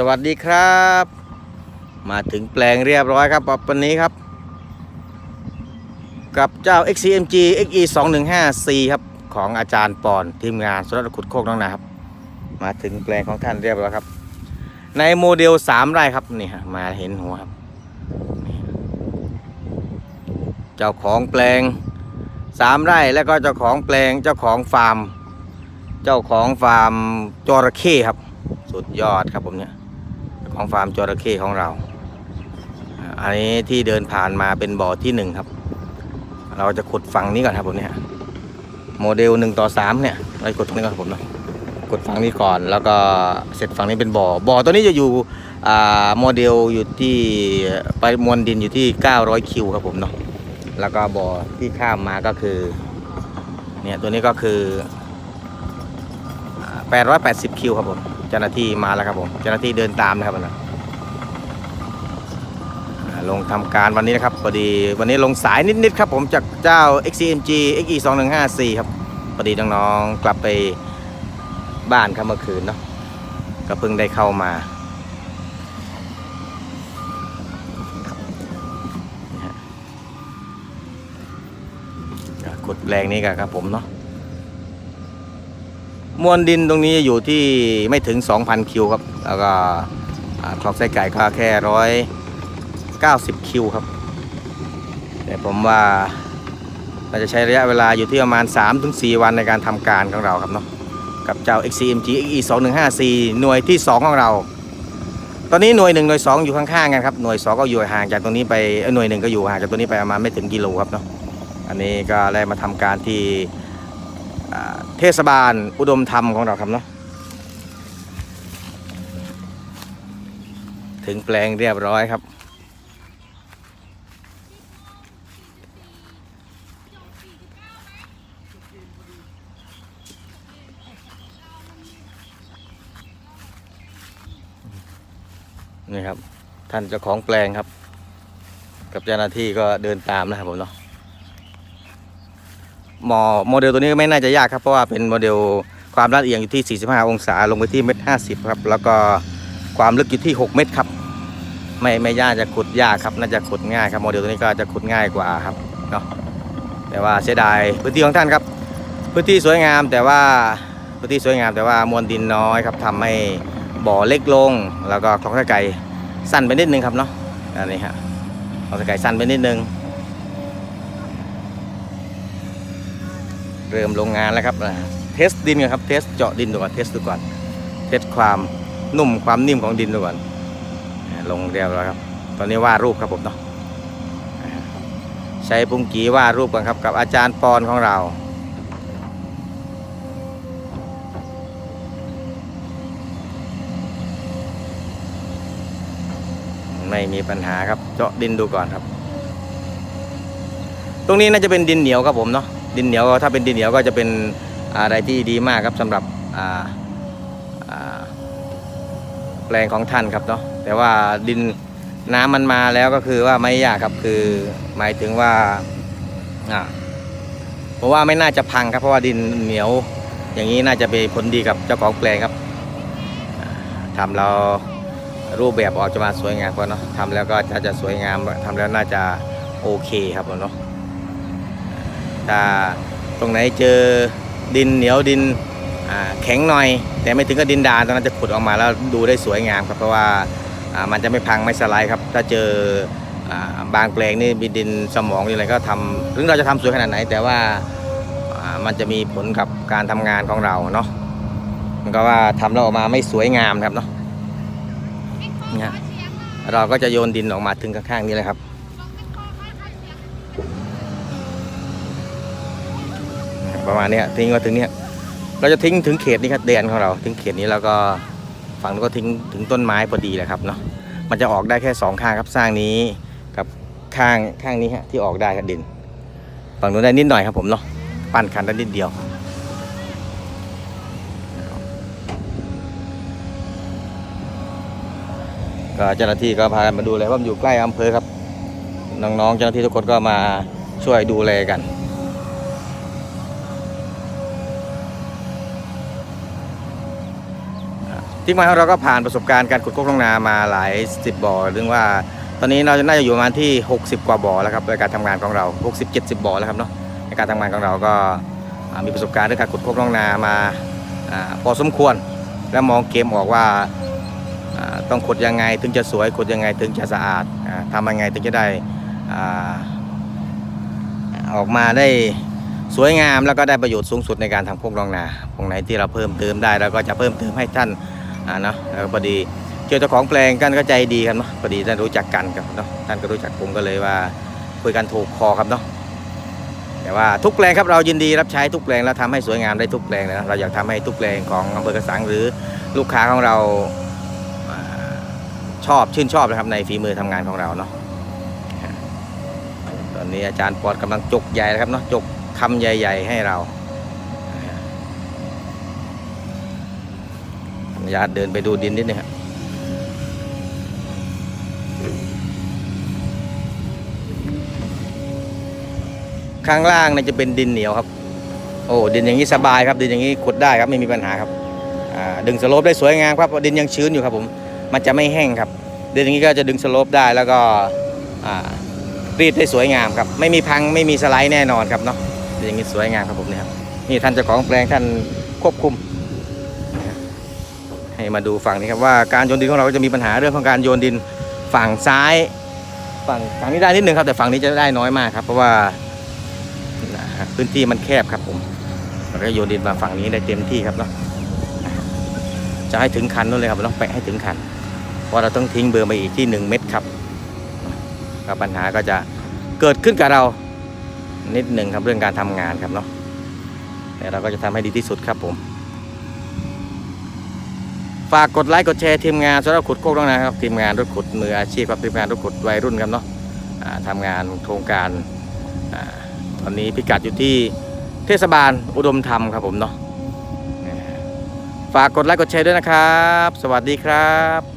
สวัสดีครับ มาถึงแปลงเรียบร้อยครับวันนี้ครับ กับเจ้า XCMG XE 2 1 5 C ครับ ของอาจารย์ปอนทีมงานสุรขุดโคกน้องนาครับ มาถึงแปลงของท่านเรียบร้อยครับ ในโมเดล 3 ไร่ครับนี่ฮะมาเห็นหัวครับ เจ้าของแปลง 3 ไร่แล้วก็เจ้าของแปลงเจ้าของฟาร์ม เจ้าของฟาร์มจระเข้ครับสุดยอดครับผมเนี่ย ของฟาร์มจระเข้ของเรา อันนี้ที่เดินผ่านมาเป็นบ่อที่หนึ่งครับ เราจะขุดฝั่งนี้ก่อนครับผมเนี่ยโมเดลหนึ่งต่อสามเนี่ยเราขุดตรงนี้ก่อนครับผมเนาะขุดฝั่งนี้ก่อนแล้วก็เสร็จฝั่งนี้เป็นบ่อบ่อตัวนี้จะอยู่อ่าโมเดลอยู่ที่ไปมวลดินอยู่ที่ 900 คิวครับผมเนาะแล้วก็บ่อที่ข้ามมาก็คือเนี่ยตัวนี้ก็คือ 880 คิวครับผม เจ้าหน้าที่มาแล้วครับผม เจ้าหน้าที่เดินตามนะครับนะลงทำการวันนี้นะครับพอดีวันนี้ลงสายนิดๆครับผมจากเจ้า XCMG XE 2 1 5 4ครับพอดีน้องๆกลับไปบ้านครับเมื่อคืนเนาะก็เพิ่งได้เข้ามาขุดแปลงนี้กันครับผมเนาะ มวลดินตรงนี้อยู่ที่ไม่ถึง 2,000 คิวครับ แล้วก็คลอกไส้ไก่ก็แค่ร้อยเก้าสิบคิวครับ แต่ผมว่าเราจะใช้ระยะเวลาอยู่ที่ประมาณ 3-4 วันในการทำการของเราครับเนาะกับเจ้า XCMG XE 2 1 5 4หน่วยที่ 2 ของเรา ตอนนี้หน่วย 1 หน่วย 2 อยู่ข้างๆกันครับ หน่วย 2 ก็อยู่ห่างจากตรงนี้ไปหน่วยหนึ่งก็อยู่ห่างจากตรงนี้ไปประมาณไม่ถึงกิโลครับเนาะ อันนี้ก็ได้มาทำการที่ เทศบาลอุดมธรรมของเราครับเนาะถึงแปลงเรียบร้อยครับ นี่ครับ ท่านเจ้าของแปลงครับ กับเจ้าหน้าที่ก็เดินตามนะครับผมเนาะ หมอโมเดลตัวนี้ไม่น่าจะยากครับเพราะว่าเป็นโมเดลความลาดเอียงอยู่ที่ 45 องศาลงไปที่เมตรห้ครับแล้วก็ความลึกอยู่ที่ 6 เมตรครับ ไม่ไม่ยากจะขุดยากครับน่าจะขุดง่ายครับโมเดลตัวนี้ก็จะขุดง่ายกว่าครับเนาะแต่ว่าเสียดายพื้นที่ของท่านครับ พื้นที่สวยงามแต่ว่าพื้นที่สวยงามแต่ว่ามวลดินน้อยครับทำให้บ่อเล็กลง แล้วก็คลองตะไก่สั้นไปนิดนึงครับเนาะอันนี้ฮะคลองตะไก่สั้นไปนิดนึง เริ่มลงงานแล้วครับเทสดินก่อนครับเทสเจาะดินดูก่อนเทสดูก่อนเทสความนุ่มความนิ่มของดินดูก่อนลงเรียบร้อยครับ ตอนนี้วาดรูปครับผมเนาะใช้ปุ้งกีวาดรูปกันครับกับอาจารย์ปอนของเราไม่มีปัญหาครับเจาะดินดูก่อนครับ ตรงนี้น่าจะเป็นดินเหนียวครับผมเนาะ ดินเหนียวถ้าเป็นดินเหนียวก็จะเป็นอะไรที่ดีมากครับสำหรับแปลงของท่านครับเนาะแต่ว่าดินน้ำมันมาแล้วก็คือว่าไม่ยากครับคือหมายถึงว่าอ่าผมว่าไม่น่าจะพังครับเพราะว่าดินเหนียว อย่างนี้น่าจะเป็นผลดีกับเจ้าของแปลงครับอ่าทำเรารูปแบบออกจะมาสวยงามกว่าเนาะทำแล้วก็จะจะสวยงามทำแล้วน่าจะโอเคครับเนาะ ถ้าตรงไหนเจอดินเหนียวดินแข็งหน่อย แต่ไม่ถึงกับดินดานตรงนั้นจะขุดออกมาแล้วดูได้สวยงามครับเพราะว่ามันจะไม่พังไม่สไลด์ครับ ถ้าเจออบางแปลงนี่มีดินสมองหรืออะไรก็ทำถึงเราจะทำสวยขนาดไหน แต่ว่ามันจะมีผลกับการทำงานของเราเนาะมันก็ว่าทำแล้วออกมาไม่สวยงามครับเนาะเนี่ยเราก็จะโยนดินออกมาถึงข้างๆนี้เลยครับ ประมาณเนี้ยทิ้งมาถึงเนี้ยเราจะทิ้งถึงเขตนี้ครับแดนของเราถึงเขตนี้แล้วก็ฝั่งนู้นก็ทิ้งถึงต้นไม้พอดีแหละครับเนาะมันจะออกได้แค่สองข้างครับสร้างนี้กับข้างข้างนี้ฮะที่ออกได้ครับดิน ฝั่งนู้นได้นิดหน่อยครับผมเนาะปั้นคันได้นิดเดียวก็เจ้าหน้าที่ก็พากันมาดูเลยว่ามันอยู่ใกล้อำเภอครับ น้องๆเจ้าหน้าที่ทุกคนก็มาช่วยดูแลกัน ททีมงานของเราก็ผ่านประสบการณ์การขุดโคกท้องนามาหลายสิบบ่อเรื่องว่า ตอนนี้เราจะน่าจะอยู่ประมาณที่ 60 กว่าบ่อแล้วครับในการทำงานของเรา 60 70 บ่อแล้วครับเนาะในการทำงานของเราก็มีประสบการณ์เรื่องการขุดโคกท้องนามาอพอสมควร และมองเกมออกว่าต้องขุดยังไงถึงจะสวยขุดยังไงถึงจะสะอาดอ่าทำยังไงถึงจะได้ออกมาได้สวยงามแล้วก็ได้ประโยชน์สูงสุดในการทำโคกท้องนาตรงไหนที่เราเพิ่มเติมได้เราก็จะเพิ่มเติมให้ท่าน อ่าเนาะแล้วก็พอดีเจอเจ้าของแปลงกันก็ใจดีกันเนาะพอดีท่านรู้จักกันครับเนาะท่านก็รู้จักผมก็เลยว่าคุยกันถูกคอครับเนาะแต่ว่าทุกแปลงครับเรายินดีรับใช้ทุกแปลงแล้วทำให้สวยงามได้ทุกแปลงเลยนะเราอยากทำให้ทุกแปลงของอำเภอกระสังหรือลูกค้าของเราชอบชื่นชอบนะครับในฝีมือทำงานของเราเนาะตอนนี้อาจารย์ปอดกำลังจกใหญ่นะครับเนาะจกคำใหญ่ ๆ ให้เราขออนุ ญาตเดินไปดูดินนิดนึงครับข้างล่างเนี่ยจะเป็นดินเหนียวครับ โอ้ดินอย่างนี้สบายครับ ดินอย่างนี้ขุดได้ครับไม่มีปัญหาครับดึงสโลปได้สวยงามครับดินยังชื้นอยู่ครับผมมันจะไม่แห้งครับดินอย่างนี้ก็จะดึงสโลปได้แล้วก็รีดได้สวยงามครับ ไม่มีพังไม่มีสไลด์แน่นอนครับเนาะดินอย่างนี้สวยงามครับผมนี่ครับนี่ท่านเจ้าของแปลงท่านควบคุม ให้มาดูฝั่งนี้ครับว่าการโยนดินของเราก็จะมีปัญหาเรื่องของการโยนดินฝั่งซ้าย ฝั่งฝั่งนี้ได้นิดนึงครับ แต่ฝั่งนี้จะได้น้อยมากครับ เพราะว่าพื้นที่มันแคบครับผมเราก็โยนดินมาฝั่งนี้ได้เต็มที่ครับเนาะจะให้ถึงคันนู่นเลยครับเราต้องแปะให้ถึงคันเพราะเราต้องทิ้งเบอร์ไปอีกที่ 1 เม็ดครับก็ปัญหาก็จะเกิดขึ้นกับเรานิดหนึ่งครับเรื่องการทำงานครับเนาะแต่เราก็จะทำให้ดีที่สุดครับผม ฝากกดไลค์กดแชร์ทีมงานสำหรับขุดโคกต้องนะครับทีมงานรถขุดมืออาชีพครับทีมงานรถขุดวัยรุ่นครับเนาะอ่าทำงานโครงการตอนนี้พิกัดอยู่ที่เทศบาลอุดมธรรมครับผมเนาะฝากกดไลค์กดแชร์ด้วยนะครับ สวัสดีครับ